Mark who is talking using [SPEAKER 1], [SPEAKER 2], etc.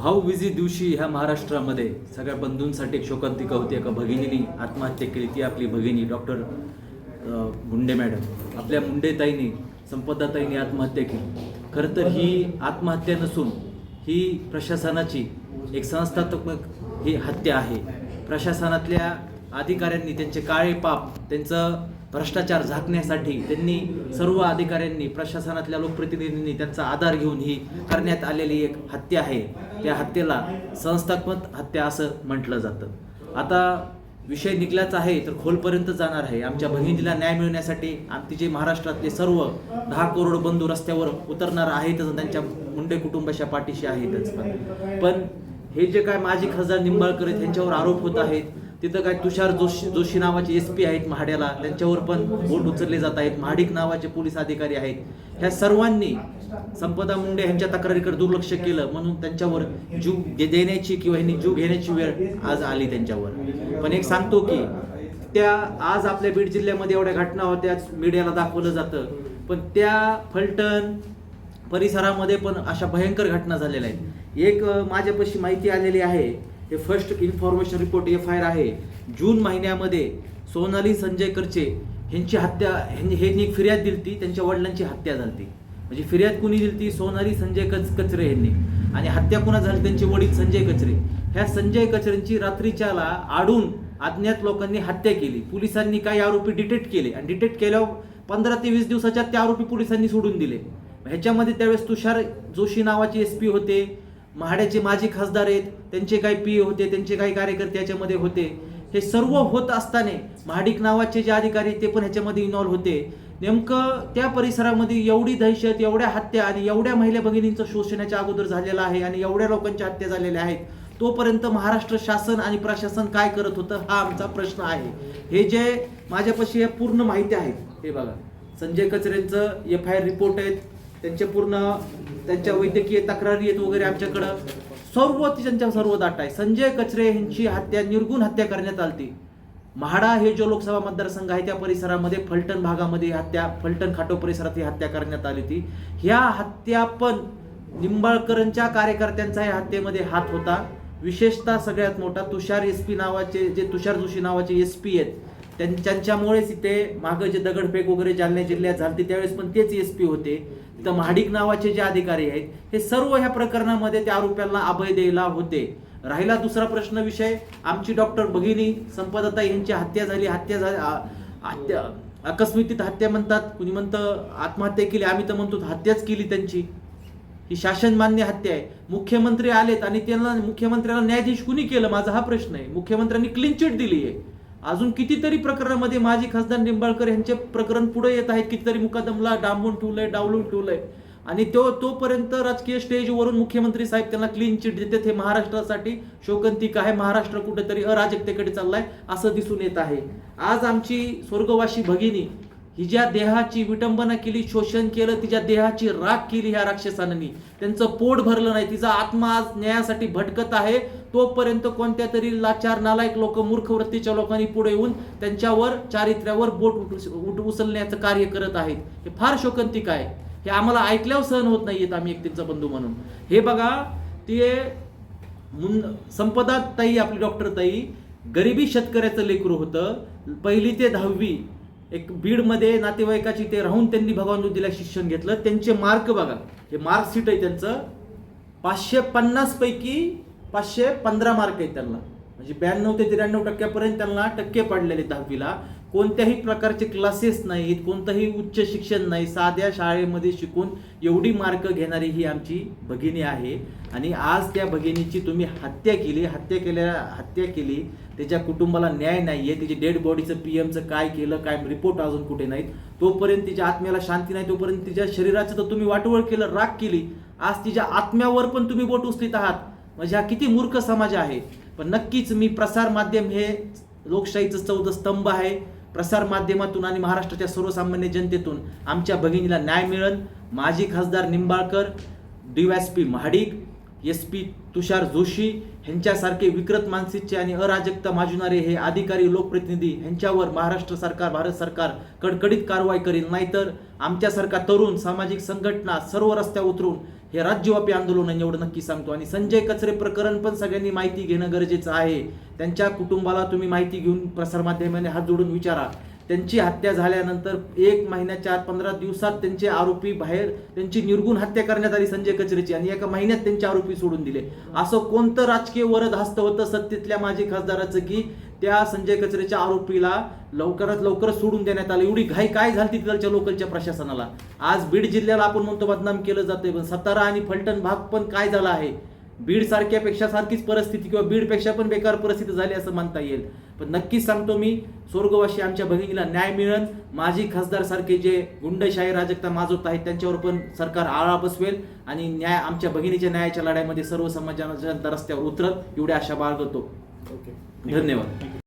[SPEAKER 1] भाऊबीजी दिवशी ह्या महाराष्ट्रामध्ये सगळ्या बंधूंसाठी एक शोकांतिका होती एका भगिनीने आत्महत्या केली. ती आपली भगिनी डॉक्टर मुंडे मॅडम. आपल्या मुंडेताईनी संपदाताईनी आत्महत्या केली. खरं तर ही आत्महत्या नसून ही प्रशासनाची एक संस्थात्मक ही हत्या आहे. प्रशासनातल्या अधिकाऱ्यांनी त्यांचे काळे पाप त्यांचं भ्रष्टाचार झाकण्यासाठी त्यांनी सर्व अधिकाऱ्यांनी प्रशासनातल्या लोकप्रतिनिधींनी त्यांचा आधार घेऊन ही करण्यात आलेली एक हत्या आहे. त्या हत्येला संस्थात्मक हत्या असं म्हटलं जातं. आता विषय निघलाच आहे तर खोलपर्यंत जाणार आहे. आमच्या भगिनीला न्याय मिळण्यासाठी आमचे जे महाराष्ट्रातले सर्व दहा करोड बंधू रस्त्यावर उतरणार आहेतच त्यांच्या मुंडे कुटुंबाच्या पाठीशी आहेतच. पण पण हे जे काय माजी खासदार निंबाळकर आहेत त्यांच्यावर आरोप होत आहेत तिथं काय तुषार जोशी जोशी नावाचे एस पी आहेत महाड्याला. त्यांच्यावर पण बोट उचलले जात आहेत. महाडिक नावाचे पोलीस अधिकारी आहेत. ह्या सर्वांनी संपदा मुंडे यांच्या तक्रारीकडे दुर्लक्ष केलं म्हणून त्यांच्यावर जीव देण्याची किंवा ह्यांनी जीव घेण्याची वेळ आज आली त्यांच्यावर. पण एक सांगतो की त्या आज आपल्या बीड जिल्ह्यामध्ये एवढ्या घटना होत्या मीडियाला दाखवलं जातं. पण त्या फलटण परिसरामध्ये पण अशा भयंकर घटना झालेल्या आहेत. एक माझ्यापाशी माहिती आलेली आहे. हे first information report F I R आहे. जून महिन्यामध्ये सोनाली संजय करचे ह्यांची हत्या ह्यांनी ह्यांनी एक फिर्याद दिली त्यांच्या वडिलांची हत्या झाली म्हणजे फिर्याद कुणी दिली सोनाली संजय कच कचरे यांनी आणि हत्या कुणा झाली? त्यांचे वडील संजय कचरे. ह्या संजय कचरेंची रात्रीच्याला आडून अज्ञात लोकांनी हत्या केली. पोलिसांनी काही आरोपी डिटेक्ट केले. आणि डिटेक्ट केल्यावर पंधरा ते वीस दिवसाच्या त्या आरोपी पोलिसांनी सोडून दिले. ह्याच्यामध्ये त्यावेळेस तुषार जोशी नावाचे एस पी होते. महाड्याचे माजी खासदार आहेत त्यांचे काही पी होते त्यांचे काही कार्यकर्ते याच्यामध्ये होते. हे सर्व होत असताना महाडिक नावाचे जे अधिकारी ते पण ह्याच्यामध्ये इन्व्हॉल्व्ह होते. नेमकं त्या परिसरामध्ये एवढी दहशत एवढ्या हत्या आणि एवढ्या महिला भगिनींचं शोषणाच्या अगोदर झालेलं आहे आणि एवढ्या लोकांच्या हत्या झालेल्या आहेत तोपर्यंत महाराष्ट्र शासन आणि प्रशासन काय करत होतं हा आमचा प्रश्न आहे. हे जे माझ्यापाशी हे पूर्ण माहिती आहेत हे बघा. संजय कचरेंचं एफ आय आर रिपोर्ट आहेत त्यांचे पूर्ण त्यांच्या वैद्यकीय तक्रारी आहेत वगैरे आमच्याकडं. सर्व त्यांच्या सर्व दाट आहे. संजय कचरे यांची हत्या निर्गुण हत्या करण्यात आली म्हाडा हे जो लोकसभा मतदारसंघ आहे त्या परिसरामध्ये फलटण भागामध्ये हत्या फलटण खाटो परिसरात ही हत्या करण्यात आली होती. ह्या हत्या पण निंबाळकरांच्या कार्यकर्त्यांचा या हत्येमध्ये हात होता. विशेषतः सगळ्यात मोठा तुषार एस पी नावाचे जे तुषार जोशी नावाचे एस पी आहेत त्यांच्यामुळेच इथे मागं जे दगडफेक वगैरे जालना जिल्ह्यात झाली त्यावेळेस पण तेच एस पी होते. तिथं महाडिक नावाचे जे अधिकारी आहेत हे सर्व ह्या प्रकरणामध्ये त्या आरोप्यांना अभय द्यायला होते. राहिला दुसरा प्रश्न विषय आमची डॉक्टर भगिनी संपदाताई यांची हत्या झाली हत्या झाली हत्या आकस्मितीत हत्या म्हणतात कुणी म्हणतं आत्महत्या केली आम्ही तर म्हणतो हत्याच केली त्यांची. ही शासन मान्य हत्या आहे. मुख्यमंत्री आलेत आणि त्यांना मुख्यमंत्र्याला न्यायाधीश कुणी केलं? माझा हा प्रश्न आहे. मुख्यमंत्र्यांनी क्लीन चिट दिली आहे. अजून कितीतरी प्रकरणामध्ये माजी खासदार निंबाळकर यांचे प्रकरण पुढे येत आहेत. कितीतरी मुकादमला डांबून ठेवलंय डावलून ठेवलंय. आणि तो तोपर्यंत राजकीय स्टेजवरून मुख्यमंत्री साहेब त्यांना क्लीन चिट देतात हे महाराष्ट्रासाठी शोकंतिका आहे. महाराष्ट्र कुठेतरी अराजकतेकडे चाललाय असं दिसून येत आहे. आज आमची स्वर्गवासी भगिनी हिच्या देहाची विटंबना केली शोषण केलं तिच्या देहाची राख केली ह्या राक्षसांनी. त्यांचं पोट भरलं नाही तिचा आत्मा आज न्यायासाठी भटकत आहे. तोपर्यंत कोणत्या तरी लाचार नालायक लोक मूर्ख वृत्तीच्या लोकांनी पुढे येऊन त्यांच्यावर चारित्र्यावर बोट उठ- उठ उचलण्याचं कार्य करत आहेत. हे फार शोकंतिक आहे. हे आम्हाला ऐकल्यावर सहन होत नाहीयेत आम्ही एक बंधू म्हणून. हे बघा ते मुन संपदा ताई आपली डॉक्टर ताई गरिबी शेतकऱ्याचं लेकरू होतं. पहिली ते दहावी एक बीडमध्ये नातेवाईकाची ते राहून त्यांनी भगवान जोतीला शिक्षण घेतलं. त्यांचे मार्क बघा. हे मार्कशीट आहे त्यांचं. पाचशे पन्नास पैकी पाचशे पंधरा मार्क आहेत त्यांना. म्हणजे ब्याण्णव ते त्र्याण्णव टक्क्यापर्यंत त्यांना टक्के पडलेले दहावीला. कोणत्याही प्रकारचे क्लासेस नाहीत कोणतंही उच्च शिक्षण नाही साध्या शाळेमध्ये शिकून एवढी मार्क घेणारी ही आमची भगिनी आहे. आणि आज त्या भगिनीची तुम्ही हत्या केली हत्या केल्या हत्या केली त्याच्या कुटुंबाला न्याय नाही आहे तिची डेड बॉडीचं पी एमचं काय केलं काय रिपोर्ट अजून कुठे नाहीत. तोपर्यंत तिच्या आत्म्याला शांती नाही तोपर्यंत तिच्या शरीराचं तर तुम्ही वाटवळ केलं राग केली. आज तिच्या आत्म्यावर पण तुम्ही बोट उचलित आहात. म्हणजे हा किती मूर्ख समाज आहे. पण नक्कीच मी प्रसार माध्यम हे लोकशाहीचं चौथं स्तंभ आहे. प्रसार माध्यमातून आणि महाराष्ट्राच्या सर्वसामान्य जनतेतून आमच्या भगिनीला न्याय मिळेल. माजी खासदार Nimbalkar DYSP Mahadik S P Tushar Joshi ह्यांच्यासारखे विकृत मानसिकचे आणि अराजकता माजणारे हे अधिकारी लोकप्रतिनिधी ह्यांच्यावर महाराष्ट्र सरकार भारत सरकार कडकडीत कारवाई करील. नाहीतर आमच्यासारखा तरुण सामाजिक संघटना सर्व रस्त्या उतरून हे राज्यव्यापी आंदोलन एवढं नक्की सांगतो. आणि संजय कचरे प्रकरण पण सगळ्यांनी माहिती घेणं गरजेचं आहे. त्यांच्या कुटुंबाला तुम्ही माहिती घेऊन प्रसारमाध्यमाने हात जोडून विचारा. त्यांची हत्या झाल्यानंतर एक महिन्याच्या आत पंधरा दिवसात त्यांचे आरोपी बाहेर त्यांची निर्गुण हत्या करण्यात आली संजय कचरेची आणि एका महिन्यात त्यांचे आरोपी सोडून दिले. असं कोणतं राजकीय वरद हस्त होतं सत्तेतल्या माजी खासदाराचं की त्या संजय कचरेच्या आरोपीला लवकरात लवकर सोडून देण्यात आलं? एवढी घाई काय झाली तिथलच्या लोकलच्या प्रशासनाला? आज बीड जिल्ह्याला आपण म्हणतो बदनाम केलं जातंय पण सातारा आणि फलटण भाग पण काय झाला आहे? बीड सारख्यापेक्षा सारखीच परिस्थिती किंवा बीडपेक्षा पण बेकार परिस्थिती झाली असं म्हणता येईल. पण नक्कीच सांगतो मी स्वर्गवासी आमच्या भगिनीला न्याय मिळेल माजी खासदार सारखे जे गुंडशाही राजकता माजवत आहेत त्यांच्यावर पण सरकार आळा बसवेल आणि न्याय आमच्या भगिनीच्या न्यायाच्या लढ्यामध्ये सर्व समाजाच्या रस्त्यावर उतरत. एवढी आशा बाळगतो.
[SPEAKER 2] ओके.
[SPEAKER 1] धन्यवाद.